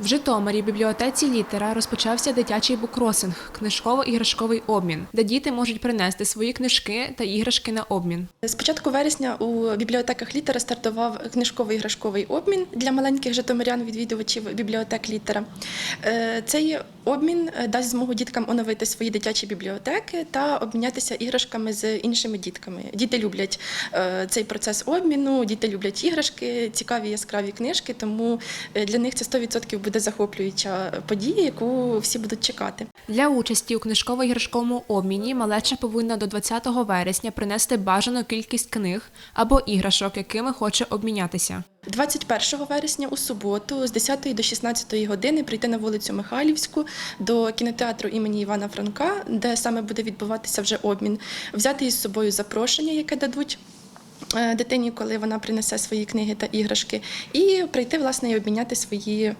В Житомирі бібліотеці літера розпочався дитячий букросинг книжково-іграшковий обмін, де діти можуть принести свої книжки та іграшки на обмін. З початку вересня у бібліотеках літера стартував книжково-іграшковий обмін для маленьких житомирян, відвідувачів бібліотек літера. Е, Цей обмін е, дасть змогу діткам оновити свої дитячі бібліотеки та обмінятися іграшками з іншими дітками. Діти люблять е, цей процес обміну, діти люблять іграшки, цікаві яскраві книжки, тому для них це 100% буде захоплююча подія, яку всі будуть чекати. Для участі у книжково-іграшковому обміні малеча повинна до 20 вересня принести бажану кількість книг або іграшок, якими хоче обмінятися. 21 вересня у суботу з 10 до 16 години прийти на вулицю Михайлівську до кінотеатру імені Івана Франка, де саме буде відбуватися вже обмін, взяти із собою запрошення, яке дадуть. Е, Дитині, коли вона принесе свої книги та іграшки, і прийти власне і обміняти свої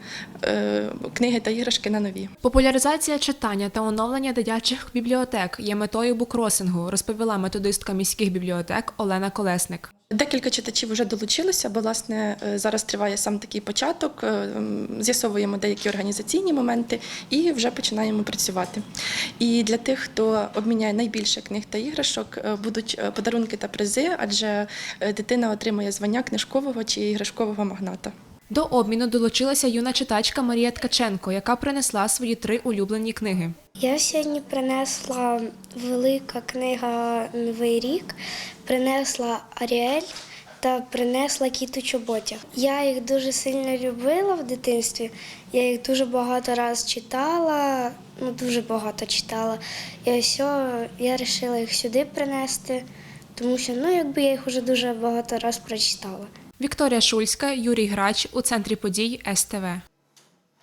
е, книги та іграшки на нові. Популяризація читання та оновлення дитячих бібліотек є метою букросингу, розповіла методистка міських бібліотек Олена Колесник. Декілька читачів вже долучилося, бо власне е, зараз триває сам такий початок. е, З'ясовуємо деякі організаційні моменти і вже починаємо працювати. І для тих, хто обміняє найбільше книг та іграшок, е, будуть подарунки та призи, адже дитина отримує звання книжкового чи іграшкового магната. До обміну долучилася юна читачка Марія Ткаченко, яка принесла свої три улюблені книги. Я сьогодні принесла велика книга Новий рік, принесла Аріель та принесла кіту чоботя. Я їх дуже сильно любила в дитинстві. Я їх дуже багато раз читала, ну дуже багато читала. І ось я вирішила їх сюди принести, тому що ну якби я їх вже дуже багато раз прочитала. Вікторія Шульська, Юрій Грач у центрі подій СТВ.